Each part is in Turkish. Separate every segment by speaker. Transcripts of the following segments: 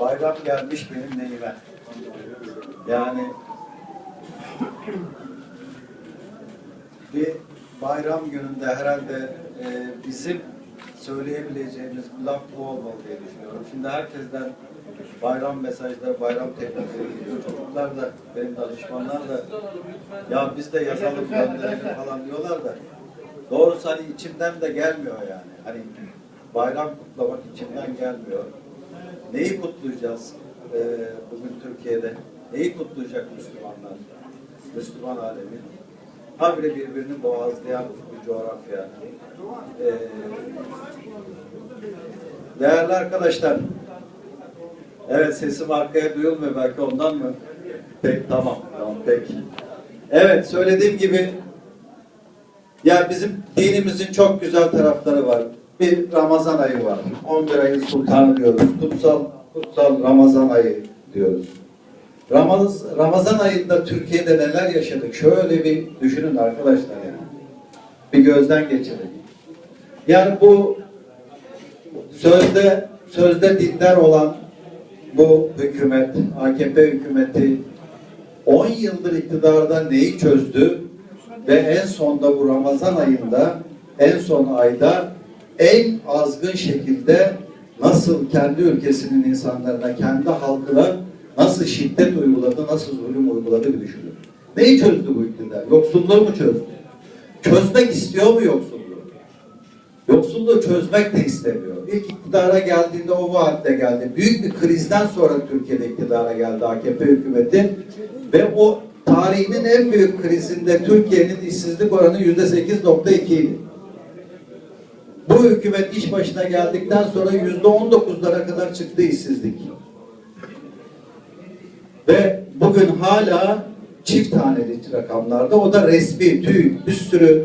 Speaker 1: Bayram gelmiş benim neyime. Yani bir bayram gününde herhalde e, bizim söyleyebileceğimiz laf bu olmalı diye düşünüyorum. Şimdi herkesten bayram mesajları, bayram tebrikleri geliyor. Çocuklar da, benim danışmanlar da ya biz de yazalım falan diyorlar da doğrusu hani içimden de gelmiyor yani. Hani bayram kutlamak içimden gelmiyor. Neyi kutlayacağız e, bugün Türkiye'de? Neyi kutlayacak Müslümanlar? Müslüman alemi. Habire birbirini boğazlayan bir coğrafya. E, değerli arkadaşlar, evet sesim arkaya duyulmuyor belki ondan mı? Peki tamam, tamam peki. Evet söylediğim gibi ya bizim dinimizin çok güzel tarafları var. Bir Ramazan ayı var. 11 ayın sultanı diyoruz. Kutsal kutsal Ramazan ayı diyoruz. Ramaz, Ramazan ayında Türkiye'de neler yaşadık? Şöyle bir düşünün arkadaşlar yani. Bir gözden geçirin. Yani bu sözde sözde dindar olan bu hükümet, AKP hükümeti 10 yıldır iktidarda neyi çözdü ve en sonda bu Ramazan ayında en son ayda en azgın şekilde nasıl kendi ülkesinin insanlarına, kendi halkına nasıl şiddet uyguladı, nasıl zulüm uyguladı bir düşünün. Neyi çözdü bu iktidar? Yoksulluğu mu çözdü? Çözmek istiyor mu yoksulluğu? Yoksulluğu çözmek de istemiyor. İlk iktidara geldiğinde o vaatle geldi. Büyük bir krizden sonra Türkiye'de iktidara geldi AKP hükümeti ve o tarihinin en büyük krizinde Türkiye'nin işsizlik oranı yüzde sekiz nokta idi. Bu hükümet iş başına geldikten sonra yüzde on dokuzlara kadar çıktı işsizlik. Ve bugün hala çift taneli rakamlarda o da resmi, tüy, bir sürü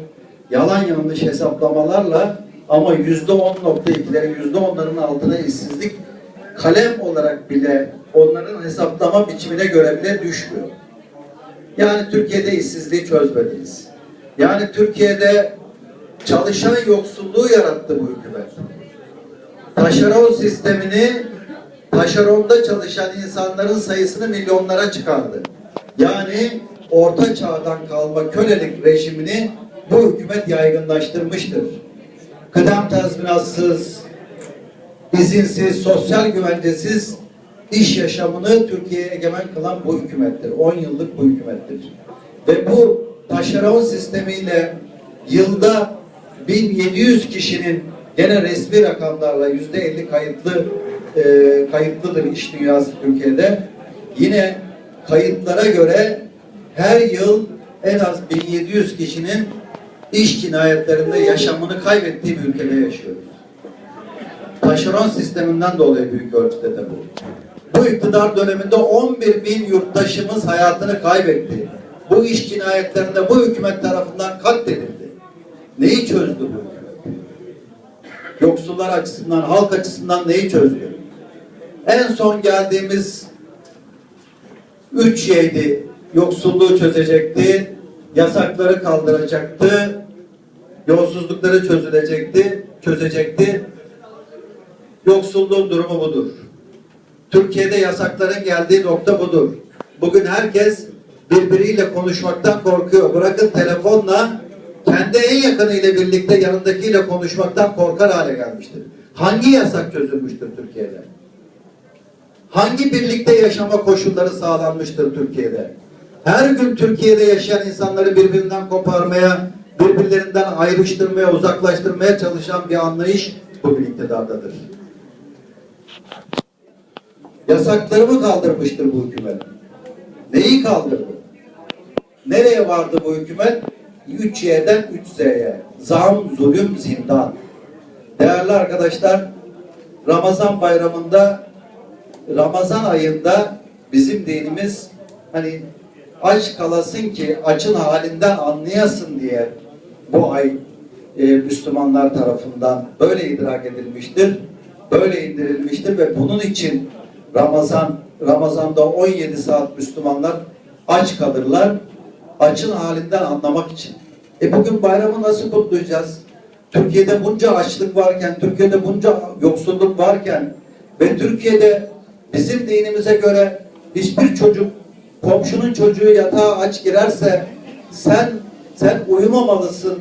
Speaker 1: yalan yanlış hesaplamalarla ama yüzde on nokta ikilerin yüzde onların altına işsizlik kalem olarak bile onların hesaplama biçimine göre bile düşmüyor. Yani Türkiye'de işsizliği çözmediniz. Yani Türkiye'de çalışan yoksulluğu yarattı bu hükümet. Taşeron sistemini taşeronda çalışan insanların sayısını milyonlara çıkardı. Yani orta çağdan kalma kölelik rejimini bu hükümet yaygınlaştırmıştır. Kıdem tazminatsız, izinsiz, sosyal güvencesiz iş yaşamını Türkiye'ye egemen kılan bu hükümettir. 10 yıllık bu hükümettir. Ve bu taşeron sistemiyle yılda 1700 kişinin gene resmi rakamlarla yüzde 50 kayıtlı e, kayıtlıdır iş dünyası Türkiye'de. Yine kayıtlara göre her yıl en az 1700 kişinin iş cinayetlerinde yaşamını kaybettiği bir ülkede yaşıyoruz. Taşeron sisteminden dolayı büyük ölçüde de bu. Bu iktidar döneminde 11 bin yurttaşımız hayatını kaybetti. Bu iş cinayetlerinde bu hükümet tarafından katledildi. Neyi çözdü bu? Yoksullar açısından, halk açısından neyi çözdü? En son geldiğimiz üç şeydi. Yoksulluğu çözecekti, yasakları kaldıracaktı, yolsuzlukları çözülecekti, çözecekti. Yoksulluğun durumu budur. Türkiye'de yasakların geldiği nokta budur. Bugün herkes birbiriyle konuşmaktan korkuyor. Bırakın telefonla kendi en yakınıyla birlikte yanındakiyle konuşmaktan korkar hale gelmiştir. Hangi yasak çözülmüştür Türkiye'de? Hangi birlikte yaşama koşulları sağlanmıştır Türkiye'de? Her gün Türkiye'de yaşayan insanları birbirinden koparmaya, birbirlerinden ayrıştırmaya, uzaklaştırmaya çalışan bir anlayış bugün iktidardadır. Yasakları mı kaldırmıştır bu hükümet? Neyi kaldırdı? Nereye vardı bu hükümet? 3Y'den 3Z'ye. Zam, zulüm, zindan. Değerli arkadaşlar, Ramazan bayramında, Ramazan ayında bizim dinimiz hani aç kalasın ki açın halinden anlayasın diye bu ay e, Müslümanlar tarafından böyle idrak edilmiştir. Böyle indirilmiştir ve bunun için Ramazan Ramazan'da 17 saat Müslümanlar aç kalırlar. Açın halinden anlamak için. E bugün bayramı nasıl kutlayacağız? Türkiye'de bunca açlık varken, Türkiye'de bunca yoksulluk varken ve Türkiye'de Bizim dinimize göre hiçbir çocuk komşunun çocuğu yatağa aç girerse sen sen uyumamalısın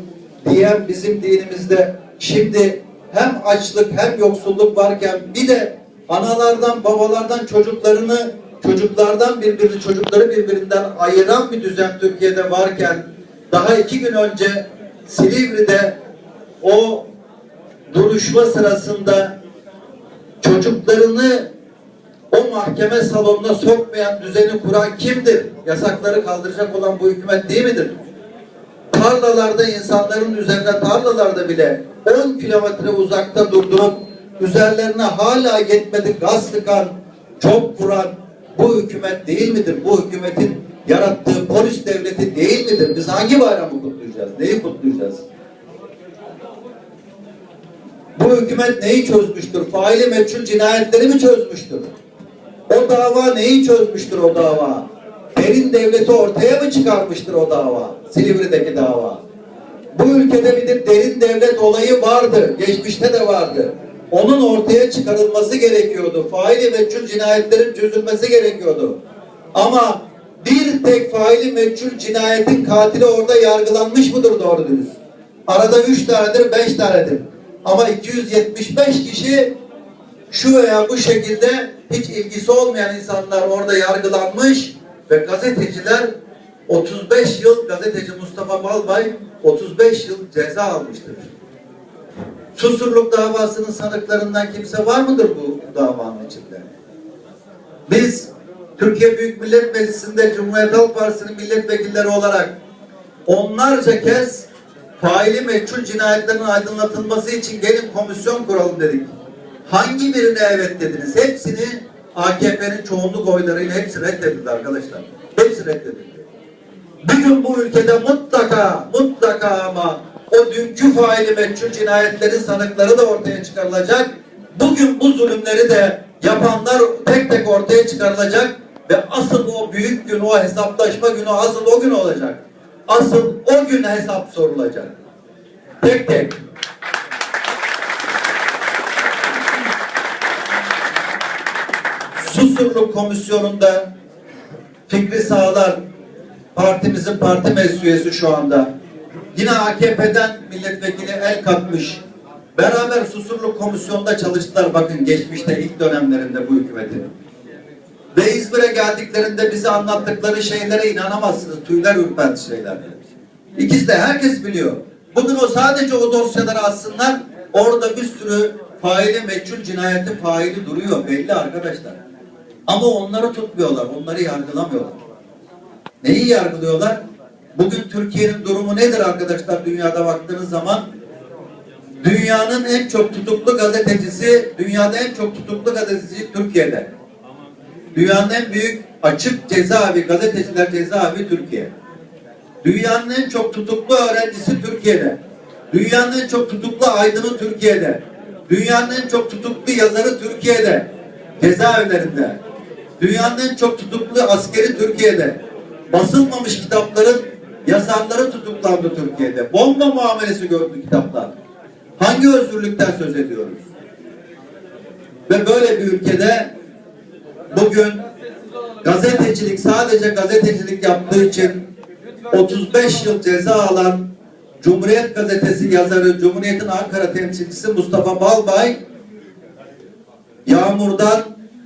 Speaker 1: diyen bizim dinimizde şimdi hem açlık hem yoksulluk varken bir de analardan babalardan çocuklarını çocuklardan birbirini çocukları birbirinden ayıran bir düzen Türkiye'de varken daha iki gün önce Silivri'de o duruşma sırasında çocuklarını o mahkeme salonuna sokmayan düzeni kuran kimdir? Yasakları kaldıracak olan bu hükümet değil midir? Tarlalarda insanların üzerine tarlalarda bile 10 kilometre uzakta durdurup üzerlerine hala yetmedi gaz sıkan, çok vuran bu hükümet değil midir? Bu hükümetin yarattığı polis devleti değil midir? Biz hangi bayramı kutlayacağız? Neyi kutlayacağız? Bu hükümet neyi çözmüştür? Faili meçhul cinayetleri mi çözmüştür? O dava neyi çözmüştür o dava? Derin devleti ortaya mı çıkarmıştır o dava? Silivri'deki dava. Bu ülkede bir de derin devlet olayı vardı. Geçmişte de vardı. Onun ortaya çıkarılması gerekiyordu. Faili meçhul cinayetlerin çözülmesi gerekiyordu. Ama bir tek faili meçhul cinayetin katili orada yargılanmış mıdır doğru dürüst? Arada üç tanedir, beş tanedir. Ama 275 kişi şu veya bu şekilde hiç ilgisi olmayan insanlar orada yargılanmış ve gazeteciler 35 yıl gazeteci Mustafa Balbay 35 yıl ceza almıştır. Susurluk davasının sanıklarından kimse var mıdır bu davanın içinde? Biz Türkiye Büyük Millet Meclisi'nde Cumhuriyet Halk Partisi'nin milletvekilleri olarak onlarca kez faili meçhul cinayetlerin aydınlatılması için gelin komisyon kuralım dedik. Hangi birine evet dediniz? Hepsini AKP'nin çoğunluk oylarıyla hepsi reddedildi arkadaşlar. Hepsi reddedildi. Bir gün bu ülkede mutlaka mutlaka ama o dünkü faili meçhul cinayetlerin sanıkları da ortaya çıkarılacak. Bugün bu zulümleri de yapanlar tek tek ortaya çıkarılacak ve asıl o büyük gün, o hesaplaşma günü asıl o gün olacak. Asıl o gün hesap sorulacak. Tek tek. Susurluk Komisyonu'nda Fikri Sağlar partimizin parti meclis üyesi şu anda. Yine AKP'den milletvekili el katmış. Beraber Susurluk Komisyonu'nda çalıştılar bakın geçmişte ilk dönemlerinde bu hükümetin. Ve İzmir'e geldiklerinde bize anlattıkları şeylere inanamazsınız. Tüyler ürperti şeyler. İkisi de herkes biliyor. Bugün o sadece o dosyaları alsınlar. Orada bir sürü faili meçhul cinayetin faili duruyor. Belli arkadaşlar. Ama onları tutmuyorlar. Onları yargılamıyorlar. Neyi yargılıyorlar? Bugün Türkiye'nin durumu nedir arkadaşlar dünyada baktığınız zaman? Dünyanın en çok tutuklu gazetecisi, dünyada en çok tutuklu gazeteci Türkiye'de. Dünyanın en büyük açık cezaevi, gazeteciler cezaevi Türkiye. Dünyanın en çok tutuklu öğrencisi Türkiye'de. Dünyanın en çok tutuklu aydını Türkiye'de. Dünyanın en çok tutuklu yazarı Türkiye'de. Cezaevlerinde. Dünyanın en çok tutuklu askeri Türkiye'de. Basılmamış kitapların yazarları tutuklandı Türkiye'de. Bomba muamelesi gördü kitaplar. Hangi özgürlükten söz ediyoruz? Ve böyle bir ülkede bugün gazetecilik sadece gazetecilik yaptığı için 35 yıl ceza alan Cumhuriyet Gazetesi yazarı, Cumhuriyet'in Ankara temsilcisi Mustafa Balbay Yağmur'dan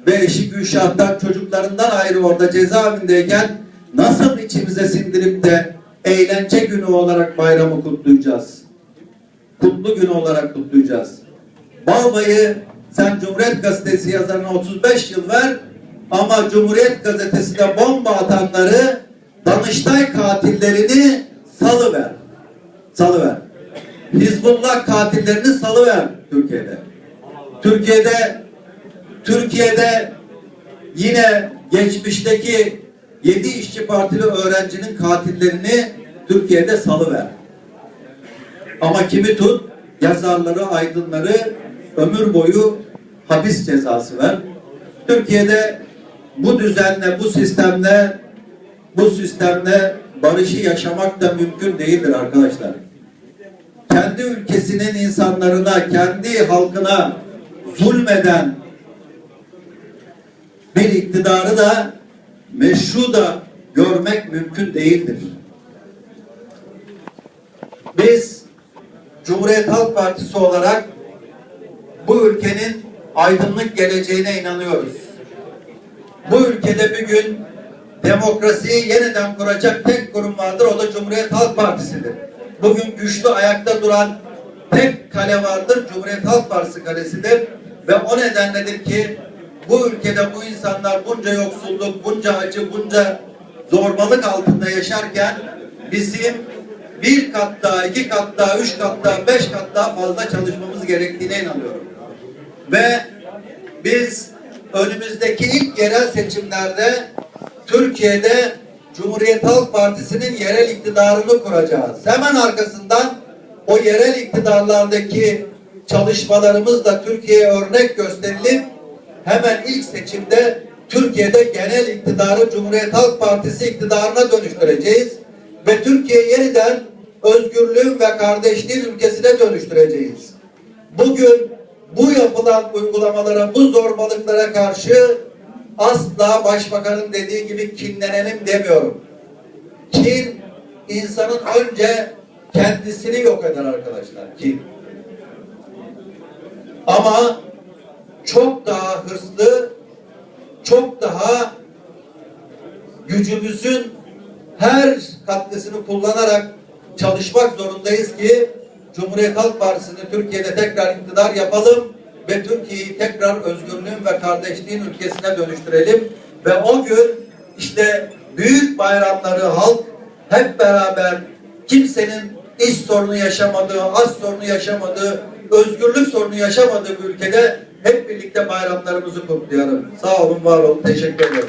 Speaker 1: ve eşi Gülşah'tan çocuklarından ayrı orada cezaevindeyken nasıl içimize sindirip de eğlence günü olarak bayramı kutlayacağız? Kutlu günü olarak kutlayacağız. Balbay'ı sen Cumhuriyet Gazetesi yazarına 35 yıl ver ama Cumhuriyet Gazetesi'ne bomba atanları Danıştay katillerini salıver. Salıver. Hizbullah katillerini salıver Türkiye'de. Türkiye'de Türkiye'de yine geçmişteki yedi işçi partili öğrencinin katillerini Türkiye'de salıver. Ama kimi tut? Yazarları, aydınları ömür boyu hapis cezası ver. Türkiye'de bu düzenle, bu sistemle bu sistemle barışı yaşamak da mümkün değildir arkadaşlar. Kendi ülkesinin insanlarına, kendi halkına zulmeden, bir iktidarı da meşru da görmek mümkün değildir. Biz Cumhuriyet Halk Partisi olarak bu ülkenin aydınlık geleceğine inanıyoruz. Bu ülkede bir gün demokrasiyi yeniden kuracak tek kurum vardır. O da Cumhuriyet Halk Partisi'dir. Bugün güçlü ayakta duran tek kale vardır. Cumhuriyet Halk Partisi kalesidir. Ve o nedenledir ki bu ülkede bu insanlar bunca yoksulluk, bunca acı, bunca zorbalık altında yaşarken bizim bir kat daha, iki kat daha, üç kat daha, beş kat daha fazla çalışmamız gerektiğine inanıyorum. Ve biz önümüzdeki ilk yerel seçimlerde Türkiye'de Cumhuriyet Halk Partisi'nin yerel iktidarını kuracağız. Hemen arkasından o yerel iktidarlardaki çalışmalarımız da Türkiye'ye örnek gösterilip hemen ilk seçimde Türkiye'de genel iktidarı Cumhuriyet Halk Partisi iktidarına dönüştüreceğiz ve Türkiye yeniden özgürlüğün ve kardeşliğin ülkesine dönüştüreceğiz. Bugün bu yapılan uygulamalara, bu zorbalıklara karşı asla başbakanın dediği gibi kinlenelim demiyorum. Kin insanın önce kendisini yok eder arkadaşlar. Kin. Ama çok daha hırslı, çok daha gücümüzün her katkısını kullanarak çalışmak zorundayız ki Cumhuriyet Halk Partisi'ni Türkiye'de tekrar iktidar yapalım ve Türkiye'yi tekrar özgürlüğün ve kardeşliğin ülkesine dönüştürelim. Ve o gün işte büyük bayramları halk hep beraber kimsenin iş sorunu yaşamadığı, az sorunu yaşamadığı, özgürlük sorunu yaşamadığı bir ülkede hep birlikte bayramlarımızı kutlayalım. Sağ olun, var olun. Teşekkür ederim.